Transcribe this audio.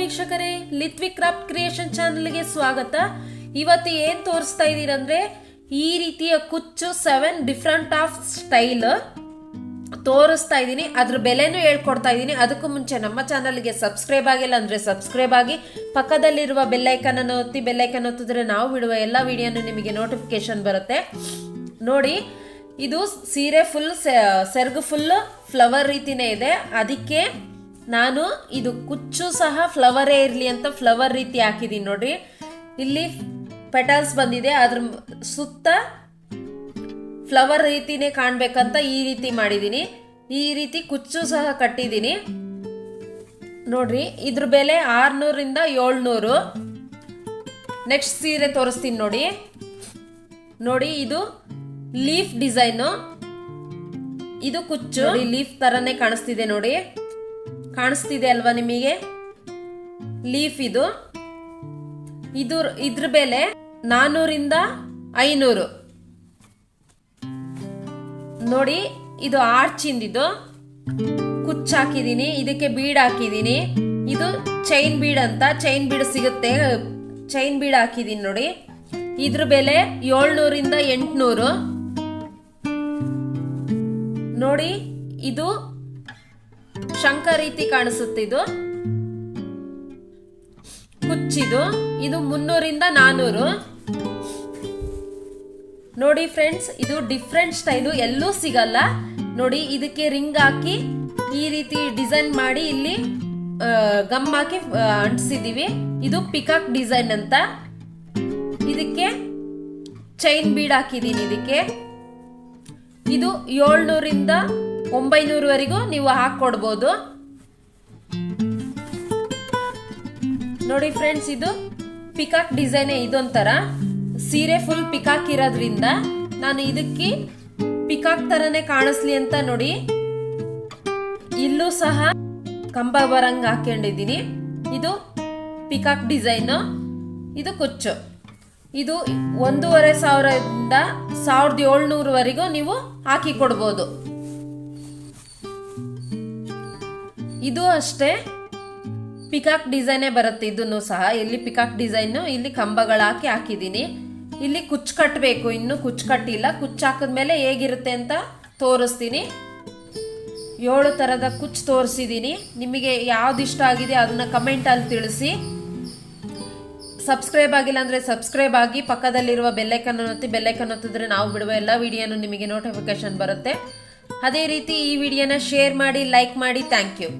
ವೀಕ್ಷಕರೇ ಲಿತ್ವಿ craft creation ಚಾನಲ್ಗೆ ಸ್ವಾಗತ. ಇವತ್ತು ಏನ್ ತೋರಿಸ್ತಾ ಇದ್ದೀರಂದ್ರೆ ಈ ರೀತಿಯ ಕುಚ್ಚು ಸೆವೆನ್ ಡಿಫ್ರೆಂಟ್ ಆಫ್ ಸ್ಟೈಲ್ ತೋರಿಸ್ತಾ ಇದ್ದೀನಿ. ಅದ್ರ ಬೆಲೆನೂ ಹೇಳ್ಕೊಡ್ತಾ ಇದ್ದೀನಿ. ಅದಕ್ಕೂ ಮುಂಚೆ ನಮ್ಮ ಚಾನಲ್ಗೆ ಸಬ್ಸ್ಕ್ರೈಬ್ ಆಗಿಲ್ಲ ಅಂದ್ರೆ ಸಬ್ಸ್ಕ್ರೈಬ್ ಆಗಿ, ಪಕ್ಕದಲ್ಲಿರುವ ಬೆಲ್ಲೈಕನ್ ಅನ್ನು ಒತ್ತಿ ಬೆಲ್ಲೈಕನ್ ಒತ್ತಿದ್ರೆ ನಾವು ಬಿಡುವ ಎಲ್ಲ ವಿಡಿಯೋನು ನಿಮಗೆ ನೋಟಿಫಿಕೇಶನ್ ಬರುತ್ತೆ. ನೋಡಿ, ಇದು ಸೀರೆ ಫುಲ್ ಸೆರ್ಗು ಫುಲ್ ಫ್ಲವರ್ ರೀತಿನೇ ಇದೆ. ಅದಕ್ಕೆ ನಾನು ಇದು ಕುಚ್ಚು ಸಹ ಫ್ಲವರೇ ಇರಲಿ ಅಂತ ಫ್ಲವರ್ ರೀತಿ ಹಾಕಿದ್ದೀನಿ ನೋಡ್ರಿ. ಇಲ್ಲಿ ಪೆಟಲ್ಸ್ ಬಂದಿದೆ, ಅದ್ರ ಸುತ್ತ ಫ್ಲವರ್ ರೀತಿನೇ ಕಾಣ್ಬೇಕಂತ ಈ ರೀತಿ ಮಾಡಿದ್ದೀನಿ ಈ ರೀತಿ ಕುಚ್ಚು ಸಹ ಕಟ್ಟಿದ್ದೀನಿ ನೋಡ್ರಿ, ಇದ್ರ ಬೆಲೆ ಆರ್ನೂರಿಂದ ಏಳ್ನೂರು. ನೆಕ್ಸ್ಟ್ ಸೀರೆ ತೋರಿಸ್ತೀನಿ ನೋಡಿ. ನೋಡಿ, ಇದು ಲೀಫ್ ಡಿಸೈನು. ಇದು ಕುಚ್ಚು. ಲೀಫ್ ತರನೇ ಕಾಣಿಸ್ತಿದೆ ನೋಡಿ. ಕಾಣಿಸ್ತಿದೆ ಅಲ್ವಾ ನಿಮಗೆ? ಲೀಫ್ ಇದು. ಇದು ಇದ್ರ ಬೆಲೆ ನಾನೂರಿಂದ ಐನೂರು. ನೋಡಿ, ಇದು ಆರ್ಚಿಂದಿದು. ಕುಚ್ಚು ಹಾಕಿದೀನಿ ಇದಕ್ಕೆ ಬೀಡ್ ಹಾಕಿದೀನಿ ಇದು ಚೈನ್ ಬೀಡ್ ಅಂತ, ಚೈನ್ ಬೀಡ್ ಸಿಗುತ್ತೆ. ಚೈನ್ ಬೀಡ್ ಹಾಕಿದೀನಿ ನೋಡಿ. ಇದ್ರ ಬೆಲೆ ಏಳ್ನೂರಿಂದ ಎಂಟುನೂರು. ನೋಡಿ, ಇದು ಶಂಖ ರೀತಿ ಕಾಣಿಸುತ್ತಿದ್ದು. ಕುಚ್ಚಿದು ಇದು ಮುನ್ನೂರಿಂದ ನಾನೂರು. ನೋಡಿ ಫ್ರೆಂಡ್ಸ್, ಇದು ಡಿಫ್ರೆಂಟ್ ಸ್ಟೈಲು, ಎಲ್ಲೂ ಸಿಗಲ್ಲ. ನೋಡಿ, ಇದಕ್ಕೆ ರಿಂಗ್ ಹಾಕಿ ಈ ರೀತಿ ಡಿಸೈನ್ ಮಾಡಿ ಇಲ್ಲಿ ಗಮ್ ಹಾಕಿ ಅಂಟಿಸಿದೀವಿ ಇದು ಪಿಕಾಕ್ ಡಿಸೈನ್ ಅಂತ. ಇದಕ್ಕೆ ಚೈನ್ ಬೀಡ್ ಹಾಕಿದೀನಿ ಇದಕ್ಕೆ. ಇದು ಏಳ್ನೂರಿಂದ ಒಂಬೈನೂರವರೆಗೂ ನೀವು ಹಾಕೊಡ್ಬೋದು ನೋಡಿ ಫ್ರೆಂಡ್ಸ್ ಇದು ಪಿಕಾಕ್ ಡಿಸೈನ್ ಇದೊಂಥರ. ಸೀರೆ ಫುಲ್ ಪಿಕಾಕ್ ಇರೋದ್ರಿಂದ ನಾನು ಇದಕ್ಕೆ ಪಿಕಾಕ್ ತರನೇ ಕಾಣಿಸ್ಲಿ ಅಂತ ನೋಡಿ. ಇಲ್ಲೂ ಸಹ ಕಂಬ ಬರಂಗ್ ಹಾಕೊಂಡಿದ್ದೀನಿ ಇದು ಪಿಕಾಕ್ ಡಿಸೈನ್ ಇದು ಕುಚ್ಚು. ಇದು ಒಂದೂವರೆ ಸಾವಿರದಿಂದ ಸಾವಿರದ ಏಳ್ನೂರವರೆಗೂ ನೀವು ಹಾಕಿ ಕೊಡ್ಬೋದು. ಇದು ಅಷ್ಟೇ. ಪಿಕಾಕ್ ಡಿಸೈನೇ ಬರುತ್ತೆ, ಇದನ್ನು ಸಹ. ಇಲ್ಲಿ ಪಿಕಾಕ್ ಡಿಸೈನ್ ಇಲ್ಲಿ ಕಂಬಗಳಾಕಿ ಹಾಕಿದ್ದೀನಿ ಇಲ್ಲಿ ಕುಚ್ಚು ಕಟ್ಟಬೇಕು ಇನ್ನು ಕುಚ್ಚು ಕಟ್ಟಿಲ್ಲ. ಕುಚ್ಚು ಹಾಕಿದ್ಮೇಲೆ ಹೇಗಿರುತ್ತೆ ಅಂತ ತೋರಿಸ್ತೀನಿ. ಏಳು ಥರದ ಕುಚ್ಚು ತೋರಿಸಿದ್ದೀನಿ ನಿಮಗೆ ಯಾವ್ದು ಇಷ್ಟ ಆಗಿದೆ ಅದನ್ನ ಕಮೆಂಟಲ್ಲಿ ತಿಳಿಸಿ. ಸಬ್ಸ್ಕ್ರೈಬ್ ಆಗಿಲ್ಲ ಅಂದರೆ ಸಬ್ಸ್ಕ್ರೈಬ್ ಆಗಿ, ಪಕ್ಕದಲ್ಲಿರುವ ಬೆಲ್ಲೈಕನ್ ಒತ್ತಿ ಬೆಲ್ಲೈಕನ್ ಒತ್ತಿದ್ರೆ ನಾವು ಬಿಡುವ ಎಲ್ಲ ವಿಡಿಯೋನು ನಿಮಗೆ ನೋಟಿಫಿಕೇಶನ್ ಬರುತ್ತೆ. ಅದೇ ರೀತಿ ಈ ವಿಡಿಯೋನ ಶೇರ್ ಮಾಡಿ ಲೈಕ್ ಮಾಡಿ. Thank you